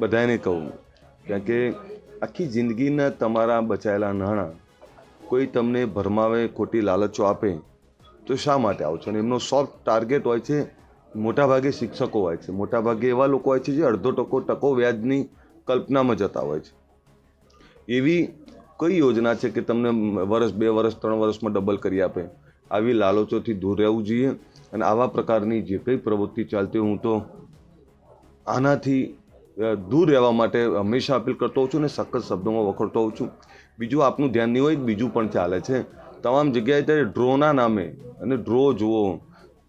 બધાને કહું. કારણ કે આખી જિંદગીના તમારા બચાયેલા નાણાં કોઈ તમને ભરમાવે, ખોટી લાલચો આપે, તો શા માટે આવો છો? અને એમનો સોફ્ટ ટાર્ગેટ હોય છે, મોટાભાગે શિક્ષકો હોય છે. મોટાભાગે એવા લોકો હોય છે જે અડધો ટકો ટકો વ્યાજની કલ્પનામાં જતા હોય છે. એવી કઈ યોજના છે કે તમને વર્ષ, બે વર્ષ, ત્રણ વર્ષમાં ડબલ કરી આપે? આવી લાલચોથી દૂર રહેવું જોઈએ અને આવા પ્રકારની જે કંઈ પ્રવૃત્તિ ચાલતી હું તો આનાથી દૂર રહેવા માટે હંમેશા અપીલ કરતો હોઉં છું અને સખત શબ્દોમાં વખોડતો હોઉં છું. બીજું આપનું ધ્યાન નહીં હોય બીજું પણ ચાલે છે. તમામ જગ્યાએ ત્યારે ડ્રોના નામે અને ડ્રો જુઓ.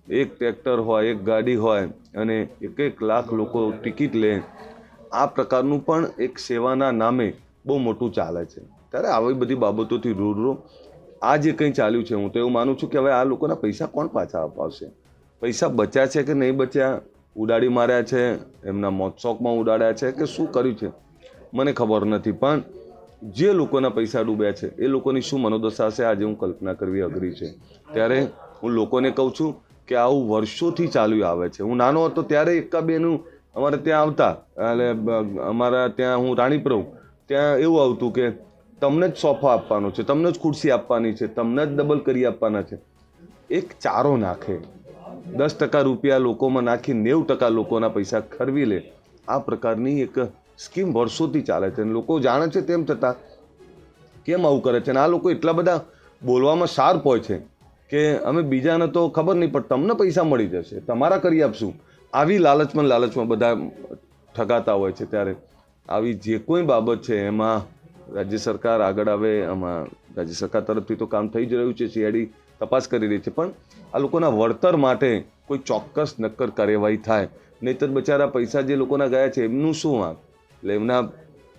એક ટ્રેક્ટર હોય, એક ગાડી હોય અને એક એક લાખ લોકો ટિકિટ લે. આ પ્રકારનું પણ એક સેવાના નામે બહુ મોટું ચાલે છે. ત્યારે આવી બધી બાબતોથી દૂર રહો. આ જે કંઈ ચાલ્યું છે હું તો એવું માનું છું કે હવે આ લોકોના પૈસા કોણ પાછા અપાવશે? પૈસા બચ્યા છે કે નહીં બચ્યા? ઉડાડી માર્યા છે, એમના મોત્સોકમાં ઉડાડ્યા છે કે શું કર્યું છે? મને ખબર નથી, પણ જે લોકોના પૈસા ડૂબ્યા છે, એ લોકોની શું મનોદશા હશે? આજે હું કલ્પના કરવી અઘરી છે. ત્યારે હું લોકોને કહું છું કે આવું વર્ષોથી ચાલ્યું આવે છે. હું નાનો હતો ત્યારે એકા બેનું અમારે ત્યાં આવતા, એટલે અમારા ત્યાં હું રાણીપુર ત્યાં એવું આવતું કે તમને જ સોફા આપવાનો છે, તમને જ ખુરશી આપવાની છે, તમને જ ડબલ કરી આપવાના છે. એક ચારો નાખે. દસ ટકા રૂપિયા લોકોમાં નાખી નેવું ટકા લોકોના પૈસા ખરવી લે. આ પ્રકારની એક સ્કીમ વર્ષોથી ચાલે છે અને લોકો જાણે છે તેમ છતાં કેમ આવું કરે છે? અને આ લોકો એટલા બધા બોલવામાં શાર્પ હોય છે કે અમે બીજાને તો ખબર નહીં, પણ તમને પૈસા મળી જશે. તમારા કરી આપશું. આવી લાલચમાં લાલચમાં બધા ઠગાતા હોય છે ત્યારે. આવી જે કોઈ બાબત છે એમાં રાજ્ય સરકાર આગળ આવે, આમાં રાજ્ય સરકાર તરફથી તો કામ થઈ જ રહ્યું છે. સીઆઈડી તપાસ કરી રહી છે. પણ આ લોકોના વળતર માટે કોઈ ચોક્કસ નક્કર કાર્યવાહી થાય. નહીંતર બચારા પૈસા જે લોકોના ગયા છે એમનું શું વાંક એટલે એમના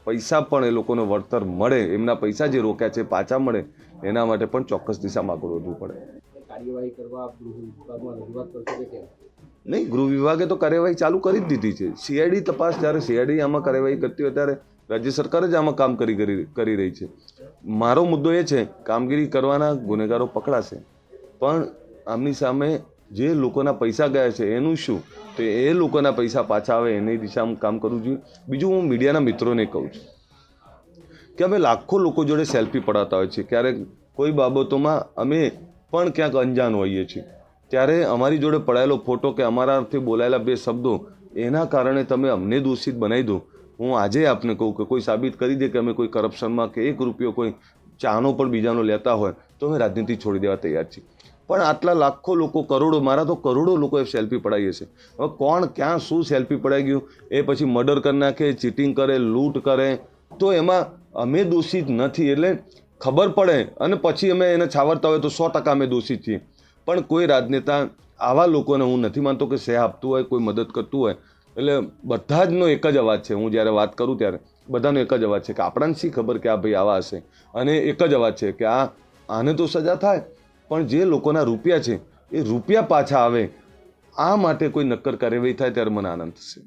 પૈસા પણ એ લોકોને વળતર મળે. એમના પૈસા જે રોક્યા છે પાછા મળે. એના માટે પણ ચોક્કસ દિશામાં આગળ વધવું પડે. કાર્યવાહી કરવા વિભાગમાં નહીં ગૃહ વિભાગે તો કાર્યવાહી ચાલુ કરી જ દીધી છે. સીઆઈડી તપાસ જ્યારે સીઆઈડી આમાં કાર્યવાહી કરતી હોય ત્યારે રાજ્ય સરકાર જ આમાં કામ કરી કરી રહી છે. મારો મુદ્દો એ છે કામગીરી કરવાના ગુનેગારો પકડાશે. પણ આમની સામે જે લોકોના પૈસા ગયા છે, એનું શું? તો એ લોકોના પૈસા પાછા આવે એની દિશામાં કામ કરવું જોઈએ. બીજું હું મીડિયાના મિત્રોને કહું છું કે અમે લાખો લોકો જોડે સેલ્ફી પડાતા હોય છે ક્યારેક કોઈ બાબતોમાં અમે પણ ક્યાંક અંજાન હોઈએ છીએ. ત્યારે અમારી જોડે પડાયેલો ફોટો કે અમારાથી બોલાયેલા બે શબ્દો, એના કારણે તમે અમને દોષિત બનાવી દો. હું આજે આપને કહું કે કોઈ સાબિત કરી દે કે અમે કોઈ કરપ્શનમાં કે એક રૂપિયો કોઈ ચાનો પણ બીજાનો લેતા હોય, તો અમે રાજનીતિ છોડી દેવા તૈયાર છીએ. પણ આટલા લાખો લોકો, કરોડો, મારા તો કરોડો લોકોએ સેલ્ફી પડાવી હશે હવે કોણ ક્યાં શું સેલ્ફી પડાઈ ગયું? એ પછી મર્ડર કરી નાખે ચીટિંગ કરે, લૂંટ કરે. તો એમાં અમે દોષિત નથી, એટલે ખબર પડે. અને પછી અમે એને છાવરતા હોય તો સો ટકા અમે દોષિત છીએ. પણ કોઈ રાજનેતા આવા લોકોને હું નથી માનતો કે સહ આપતું હોય, કોઈ મદદ કરતું હોય. એટલે બધા જનો એક જ અવાજ છે. હું જ્યારે વાત કરું ત્યારે બધાનો એક જ અવાજ છે કે આપણાને શી ખબર કે આ ભાઈ આવા હશે? અને એક જ અવાજ છે કે આ આને તો સજા થાય? પણ જે લોકોના રૂપિયા છે, એ રૂપિયા પાછા આવે, આ માટે કોઈ નક્કર કાર્યવાહી થાય ત્યારે મને આનંદ થશે.